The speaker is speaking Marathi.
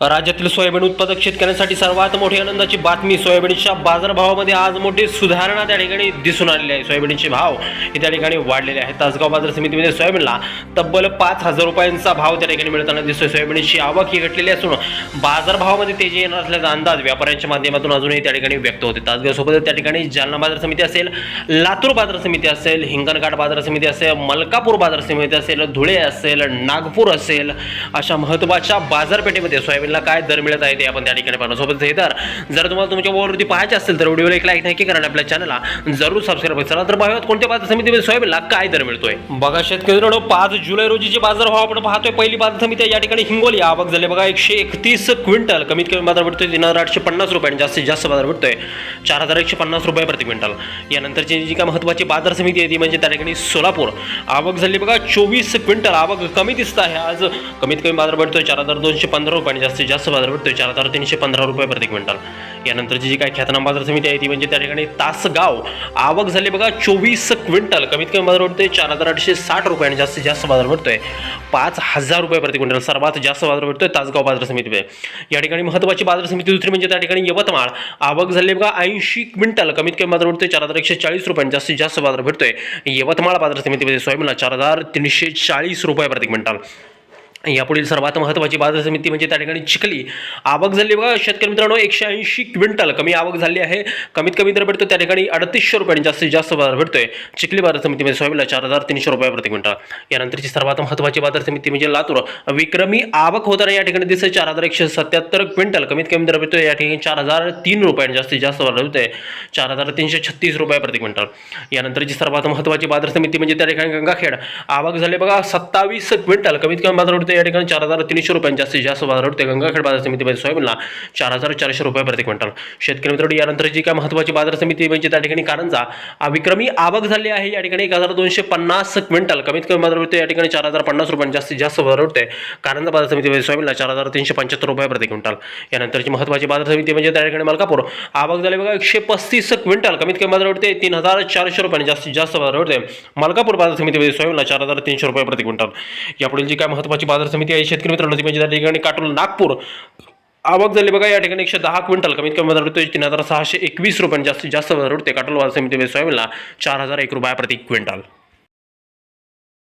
राज्यातील सोयाबीन उत्पादक शेतकऱ्यांसाठी सर्वात मोठी आनंदाची बातमी सोयाबीनच्या बाजारभावामध्ये आज मोठी सुधारणा त्या ठिकाणी दिसून आलेली आहे. सोयाबीनचे भाव हे त्या ठिकाणी वाढलेले आहेत. तासगाव बाजार समितीमध्ये सोयाबीनला तब्बल पाच हजार रुपयांचा भाव त्या ठिकाणी मिळताना दिसतोय. सोयाबीनची आवक ही घटलेली असून बाजारभावामध्ये तेजी येणार असल्याचा अंदाज व्यापाऱ्यांच्या माध्यमातून अजूनही त्या ठिकाणी व्यक्त होते. तासगावसोबतच त्या ठिकाणी जालना बाजार समिती असेल लातूर बाजार समिती असेल हिंगणघाट बाजार समिती असेल मलकापूर बाजार समिती असेल धुळे असेल नागपूर असेल अशा महत्त्वाच्या बाजारपेठेमध्ये सोयाबीन सोयाबीनला काय दर मिळत आहे ते आपण त्या ठिकाणी पाहणार. सोबत हे दर जर तुम्हाला तुमच्या मोबाईलवरती पाहायचे असेल तर व्हिडिओला एक लाईक नाही कारण आपल्या चॅनलला जरूर सबस्क्राईब चला तर पाहूयात कोणत्या बाजार समितीमध्ये सोयाबीनला काय दर मिळतोय. बघा शेतकरी पाच जुलै रोजी जे बाजार भाव आपण पाहतोय. पहिली बाजार समिती या ठिकाणी हिंगोली. आवक झाले बघा एकशे एकतीस क्विंटल. कमीत कमी बाजार भेटतोय तीन हजार आठशे पन्नास रुपये आणि जास्तीत जास्त बाजार भेटतोय चार हजार एकशे पन्नास रुपये प्रति क्विंटल. यानंतरची जी काय महत्त्वाची बाजार समिती आहे ती म्हणजे त्या ठिकाणी सोलापूर. आवक झाली बघा चोवीस क्विंटल. आवक कमी दिसत आहे. आज कमीत कमी बाजार भेटतोय चार हजार दोनशे पंधरा रुपये आणि जास्तीत जास्त बाजार भेटतोय चार हजार तीनशे पंधरा रुपये प्रति क्विंटल. यानंतरची जी काय ख्यातनाम बाजार समिती आहे ती म्हणजे त्या ठिकाणी तासगाव. आवक झाली बघा चोवीस क्विंटल. कमीत कमी बाजार भेटतोय चार हजार आठशे साठ रुपये आणि जास्तीत जास्त बाजार भेटतोय पाच हजार रुपये प्रति क्विंटल. सर्वात जास्त बाजार भेटतोय तासगाव बाजार समितीमध्ये या ठिकाणी महत्त्वाची बाजार समिती दुसरी म्हणजे त्या ठिकाणी यवतमाळ. आवक झाली बघा ऐंशी क्विंटल. कमीत कमी बाजार भेटतोय चार हजार एकशे चाळीस रुपये आणि जास्तीत जास्त बाजार भेटतोय. यवतमाळ बाजार समितीमध्ये सोयाबीनला चार हजार तीनशे चाळीस रुपये प्रति क्विंटल. यापुढील सर्वात महत्त्वाची बाजार समिती म्हणजे त्या ठिकाणी चिखली. आवक झाली बघा शेतकरी मित्रांनो एकशे ऐंशी क्विंटल. कमी आवक झाली आहे. कमीत कमी दर भेटतो त्या ठिकाणी अडतीसशे रुपयांनी जास्तीत जास्त बाजार भेटतोय. चिखली बाजार समितीमध्ये सोयाबीनला चार हजार तीनशे रुपये प्रति क्विंटल. यानंतरची सर्वात महत्त्वाची बाजार समिती म्हणजे लातूर. विक्रमी आवक होताना या ठिकाणी दिसते चार हजार एकशे सत्याहत्तर क्विंटल. कमीत कमी दर भेटतोय या ठिकाणी चार हजार तीन रुपयांनी जास्तीत जास्त बाजार भेटतोय. चार हजार तीनशे छत्तीस रुपये प्रति क्विंटल. यानंतरची सर्वात महत्त्वाची बाजार समिती म्हणजे त्या ठिकाणी गंगाखेड. आवक झाली बघा सत्तावीस क्विंटल. कमीत कमी बाजार भेटतोय या ठिकाणी चार हजार तीनशे रुपये जास्तीत जास्त बाजार होते. गंगाखेड बाजार समितीमध्ये सोयाबीनला चार हजार चारशे रुपये प्रति क्विंटल. शेतकरी मित्रांनो यानंतर जी काय महत्त्वाची बाजार समिती म्हणजे त्या ठिकाणी कारंजा. विक्रमी आवक झाली आहे. या ठिकाणी एक हजार दोनशे पन्नास क्विंटल कमीत कमी बाजार होते. या ठिकाणी चार हजार पन्नास रुपये जास्तीत जास्त बाजार होते. कारंजा बाजार समितीमध्ये सोयाबीनला चार हजार तीनशे पंच्याहत्तर रुपये प्रति क्विंटल. यानंतरची महत्त्वाची बाजार समिती म्हणजे त्या ठिकाणी मलकापूर. आवक झाली बघा एकशे पस्तीस क्विंटल कमीत कमी बाजार होते. तीन हजार चारशे रुपयांनी जास्तीत जास्त बाजार होते. मलकापूर बाजार समितीमध्ये सोयाबीनला चार हजार तीनशे रुपये प्रति क्विंटल. यापुढील जी काय महत्त्वाची बाजार समिती आहे शेतकरी मित्रांनो ती म्हणजे त्या ठिकाणी काटोल नागपूर. आवक झाली बघा या ठिकाणी एकशे दहा क्विंटल कमीत कमी बाजार होतो तीन हजार सहाशे एकवीस रुपयांनी जास्तीत जास्त बाजार होते काटोल बाजार समितीमध्ये सोयाबीनला चार हजार एक रुपया प्रति क्विंटल.